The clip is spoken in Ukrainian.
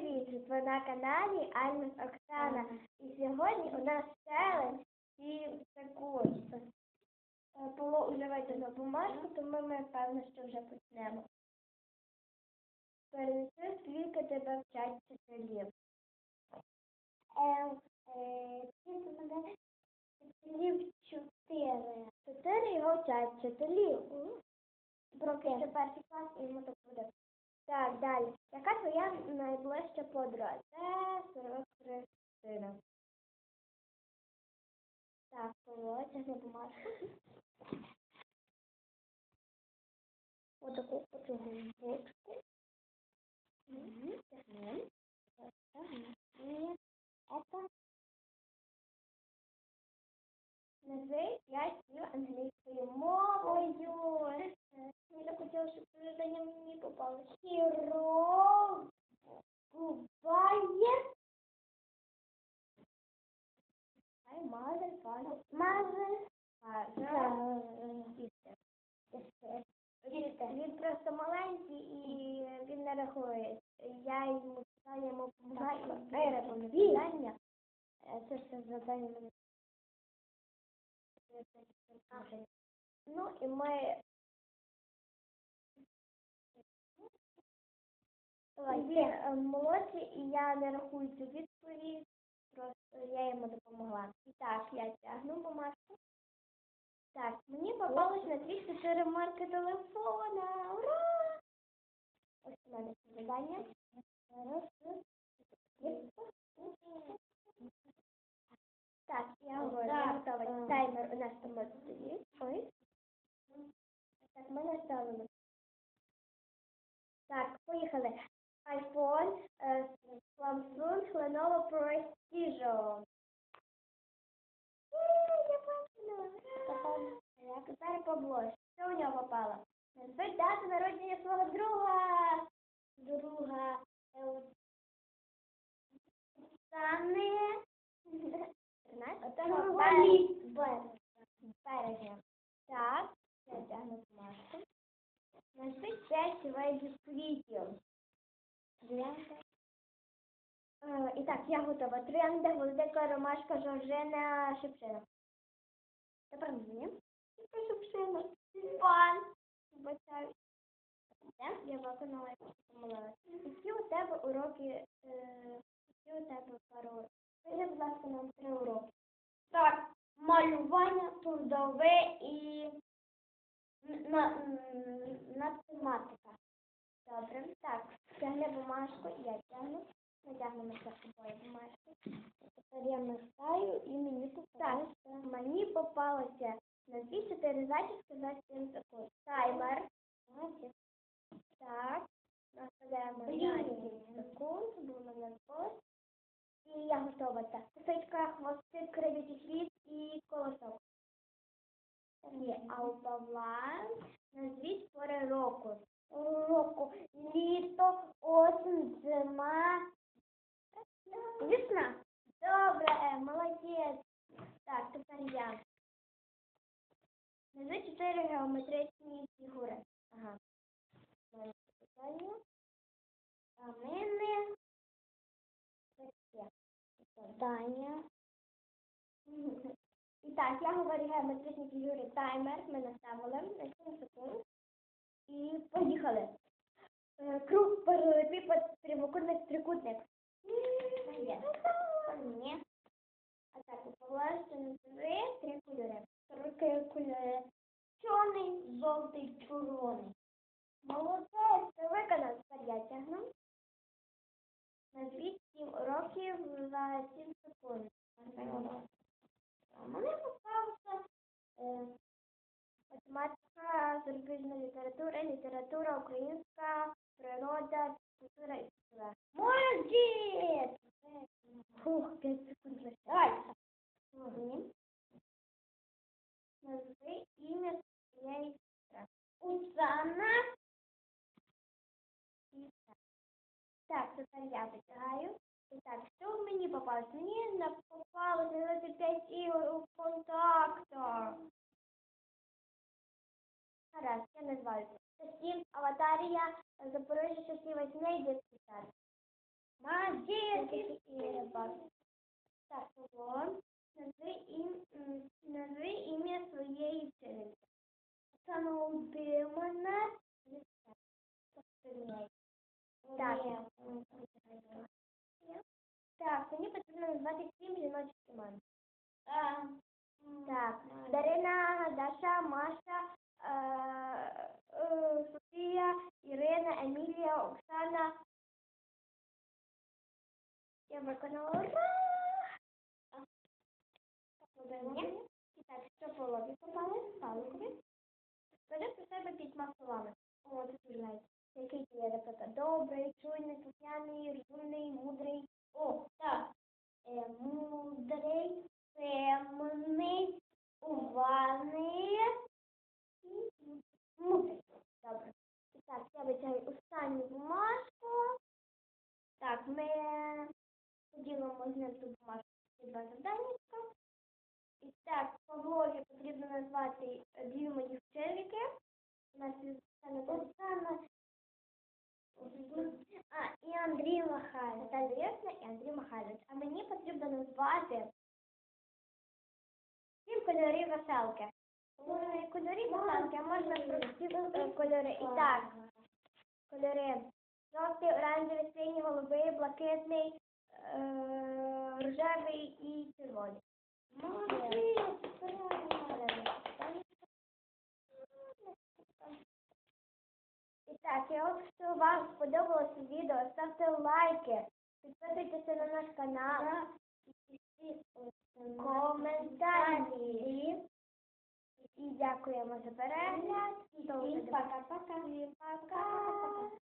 привіт! Ви на каналі Альмас Оксана. І сьогодні у нас челендж і також Павло уже витягнув бумажку, тому ми певно, що вже почнемо. Перенеси, скільки тебе вчать вчителів. Е, вчителів чотири. Чотири його вчать вчителів. Ще перший клас і йому так буде. Так, далі. Яка твоя найближча подруга? Це сорок Христина. Так, Володя, не бумажку. Отаку ручку. Мгм, тягнем. І это. Назви п'ять слів англійською мовою. Я так хотіла, щоб це завдання мені попало. Буває. Ай, мазер, фазер. Мазер. Він просто маленький і він не рахує. Я йому питаю, йому допомагаю. Е, Це все завдання мене. Ну і ми Він е, молодший, і я не рахую цю відповідь, просто я йому допомогла. І так, я тягну бумажку. Так, мені попалось на 204 марки телефона. Ура! Ось у мене завдання. Так, я говорю, я готова. Таймер у нас там стоїть. Ой. Так, ми наставили. Так, поїхали. iPhone, е, Samsung, Lenovo Prestige. Є, Я бачила. Ура! Так, тепер Павло. Що у нього попало? Назви дату народження свого друга. Друга. Е, Оксани. 13 березня. Так, я тягну бумажку. Назви п'ять видів квітів. Троянда. Е, І так, я готова. Троянда, гвоздика, ромашка, жоржина, шипшина. Тепер мені. Яка шипшина? Пан. Вибачаю. Я виконала, як помилилася. Які у тебе уроки, е, які у тебе пару? Скажи, будь ласка, нам три уроки. Так, малювання, трудове і математика. Добре, так, тягни бумажку, я тягну. Ми тягнемо за собою бумажку. Тепер я мистаю і мені попалося. Мені попалося на дві чотири зачіски за 7 секунд. Таймер. Так, наставляємо на 7 секунд, бо в мене пост. І я готова. Так, кусочка, хвостик, кривий хвіст і колосок. Є, а у Павла назвіть пори року. Року. Літо, осінь, зима. Весна. Добре, молодець. Так, тепер я. Назви чотири геометричні фігури. Ага. Камини. Таке. Завдання. І так, я говорю геометричні фігури таймер. Ми наставили на 7 секунд. І поїхали. Е, Круг, паралелепіпед, прямокутник, трикутник. Є. Ні. Павла ще три кольори. Три кольори. Чорний, жовтий, червоний. Молодець, це виконав. Тепер я тягну. Назвіть сім уроків за 7 секунд. Мене попався е, математика, зарубіжна література, література, українська, природа, культура і культура. Молодець! Фух, 5 секунд. Давай. Ні. Назви ім'я своєї сестри. Оксана. І так. Тепер я витягаю. І так, що мені попалось? Мені попалось 25 ігор у контактах. Гаразд, я назваю це. Сім, аватарія, Запорожжя часів весни, дитячий сад. Так. Так, Павло, назви, ім'я своєї вчительки. Володимирівна. Так. Так, мені потрібно назвати сім жіночих імен. Так, Дарина, Даша, Маша, е, е, Софія, Ірина, Емілія, Оксана. Я виконала. Ура! Аплодування. І так, що по лобі попали? Паликові. Скажи про себе п'ятьма словами. О, це дуже навіть. Який ти є, наприклад, добрий, чуйний, слухняний, розумний, мудрий. О, так. Е, мудрий, темний, уважний мудрий. Добре. І так, я витягую останню бумажку. Так, ми поділимо з ним ту бумажку два завданнячка. І так, Павлові потрібно назвати дві мої вчительки. У нас є Оксана Оксана. А, і Андрій Михайлович. Наталя Ясна і Андрій Михайлович. А мені потрібно назвати сім кольорів веселки. Можна і кольорів веселки, а можна просто е, кольори. І так, кольори. Жовтий, оранжевий, синій, голубий, блакитний, е, рожевий і червоний. Так, якщо вам сподобалося відео, ставте лайки, підписуйтеся на наш канал, коментарі. І дякуємо за перегляд. І пока-пока. Пока.